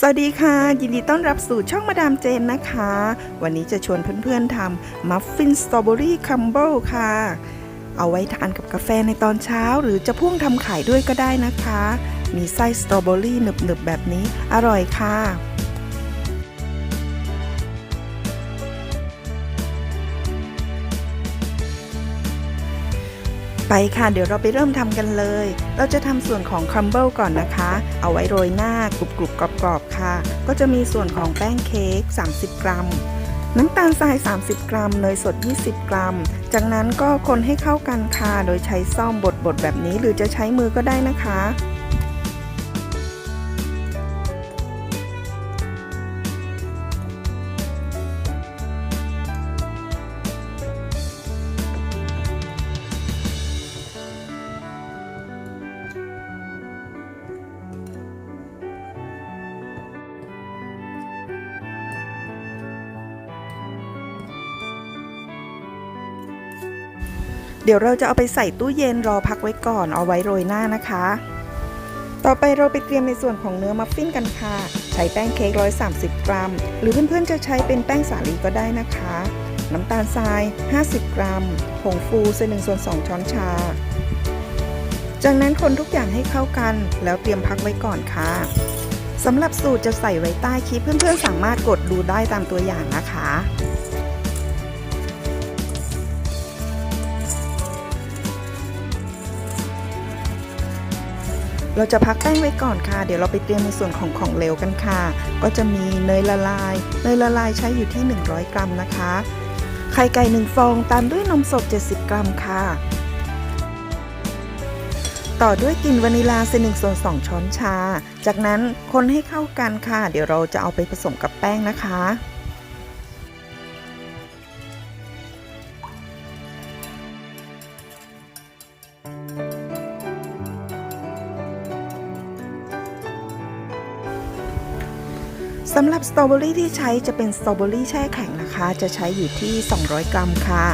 สวัสดีค่ะ ยินดีต้อนรับสู่ช่องมาดามเจนนะคะ วันนี้จะชวนเพื่อนๆทำมัฟฟินสตรอเบอรี่คัมเบิลค่ะ เอาไว้ทานกับกาแฟในตอนเช้า หรือจะพ่วงทำขายด้วยก็ได้นะคะ มีไส้สตรอเบอรี่หนึบๆแบบนี้อร่อยค่ะ ไปค่ะ เดี๋ยวเราไปเริ่มทำกันเลย เราจะทำส่วนของครัมเบิลก่อนนะคะ เอาไว้โรยหน้ากรุบกรุบกรอบๆค่ะ ก็จะมีส่วนของแป้งเค้ก 30 กรัม น้ำตาลทราย 30 กรัม เนยสด 20 กรัม จากนั้นก็คนให้เข้ากันค่ะ โดยใช้ซ่อมบดๆแบบนี้หรือจะใช้มือก็ได้นะคะ เดี๋ยวเราจะเอาไปใส่ตู้เย็นรอพักไว้ก่อนเอาไว้โรยหน้านะคะ ต่อไปเราไปเตรียมในส่วนของเนื้อมัฟฟินกันค่ะ ใช้แป้งเค้ก130 กรัม หรือเพื่อนๆจะใช้เป็นแป้งสาลีก็ได้นะคะ น้ำตาลทราย 50 กรัม ผงฟูเศษ1ส่วน2ช้อนชา จากนั้นคนทุกอย่างให้เข้ากัน แล้วเตรียมพักไว้ก่อนค่ะสำหรับสูตรจะใส่ไว้ใต้คลิปเพื่อนๆสามารถกดดูได้ตามตัวอย่างนะคะ เราจะพักแป้งไว้ก่อนค่ะ เดี๋ยวเราไปเตรียมในส่วนของของเหลวกันค่ะ ก็จะมีเนยละลาย เนยละลายใช้อยู่ที่ 100 กรัมนะคะ ไข่ไก่1ฟองตามด้วยนมสด 70 กรัมค่ะ ต่อด้วยกลิ่นวานิลาเศษหนึ่งส่วนสองช้อนชา จากนั้นคนให้เข้ากันค่ะ เดี๋ยวเราจะเอาไปผสมกับแป้งนะคะ สำหรับสตรอเบอรี่ที่ใช้จะเป็นสตรอเบอรี่แช่แข็งนะคะ จะใช้อยู่ที่ 200 กรัมค่ะ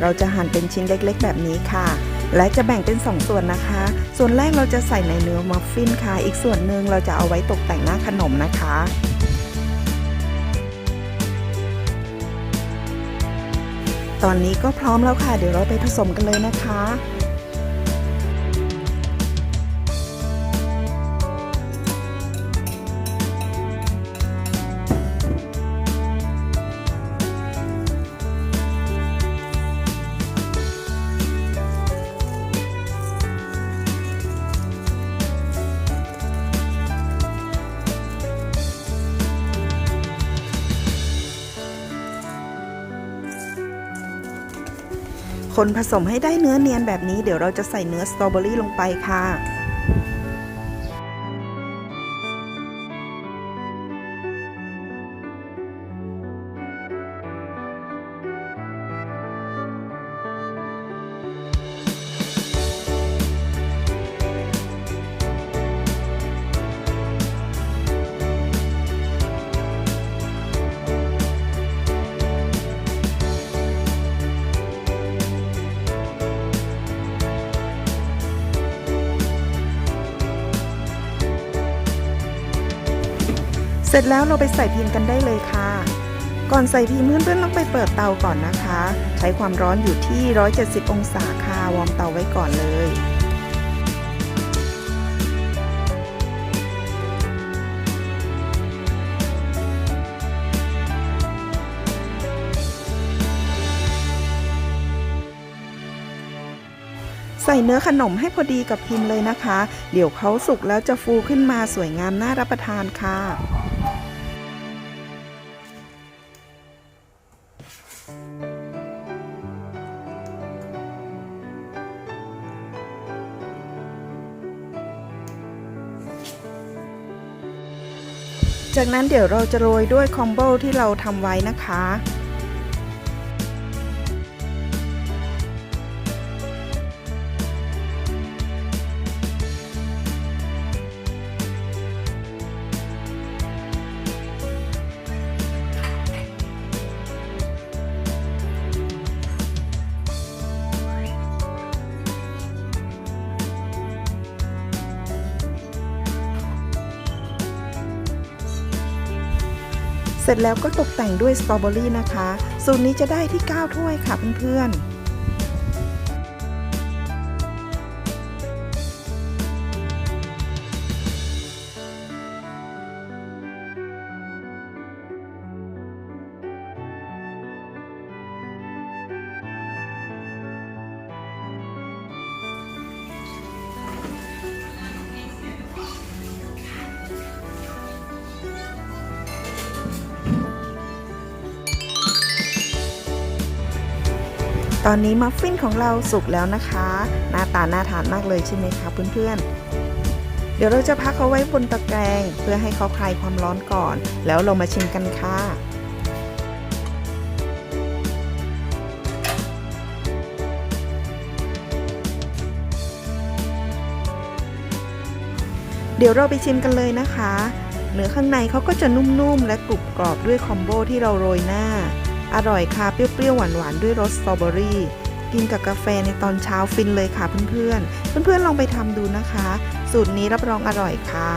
เราจะหั่นเป็นชิ้นเล็กๆ แบบนี้ค่ะ และจะแบ่งเป็น 2 ส่วนนะคะ ส่วนแรกเราจะใส่ในเนื้อมัฟฟินค่ะ อีกส่วนหนึ่งเราจะเอาไว้ตกแต่งหน้าขนมนะคะตอนนี้ก็พร้อมแล้วค่ะ เดี๋ยวเราไปผสมกันเลยนะคะ คนผสมให้ได้เนื้อเนียนแบบนี้เดี๋ยวเราจะใส่เนื้อสตรอเบอรี่ลงไปค่ะ เสร็จแล้วเราไปใส่พิมพ์กันได้เลยค่ะ ก่อนใส่พิมพ์เพื่อนๆต้องไปเปิดเตาก่อนนะคะ ใช้ความร้อนอยู่ที่ 170 องศาค่ะวอร์มเตาไว้ก่อนเลย ใส่เนื้อขนมให้พอดีกับพิมพ์เลยนะคะ เดี๋ยวเขาสุกแล้วจะฟูขึ้นมาสวยงามน่ารับประทานค่ะจากนั้นเดี๋ยวเราจะโรยด้วยคอมโบที่เราทำไว้นะคะ เสร็จแล้วก็ตกแต่งด้วยสตรอเบอรี่นะคะ สูตรนี้จะได้ที่ 9 ถ้วยค่ะเพื่อนๆ ตอนนี้มัฟฟินของเราสุกแล้วนะคะ หน้าตาน่าทานมากเลยใช่ไหมคะเพื่อนๆ เดี๋ยวเราจะพักเขาไว้บนตะแกรงเพื่อให้เขาคลายความร้อนก่อน แล้วเรามาชิมกันค่ะเดี๋ยวเราไปชิมกันเลยนะคะ เนื้อข้างในเขาก็จะนุ่มๆ และกรุบกรอบด้วยคอมโบที่เราโรยหน้า อร่อยค่ะ เปรี้ยวๆ หวานๆ ด้วยรสสตรอเบอรี่ กินกับกาแฟในตอนเช้าฟินเลยค่ะเพื่อนๆ เพื่อนๆ ลองไปทำดูนะคะ สูตรนี้รับรองอร่อยค่ะ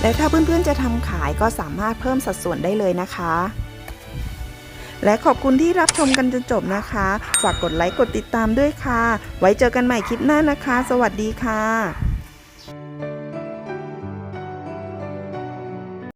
และถ้าเพื่อนๆ จะทำขายก็สามารถเพิ่มสัดส่วนได้เลยนะคะ และขอบคุณที่รับชมกันจนจบนะคะ ฝากกดไลค์ กดติดตามด้วยค่ะ ไว้เจอกันใหม่คลิปหน้านะคะ สวัสดีค่ะ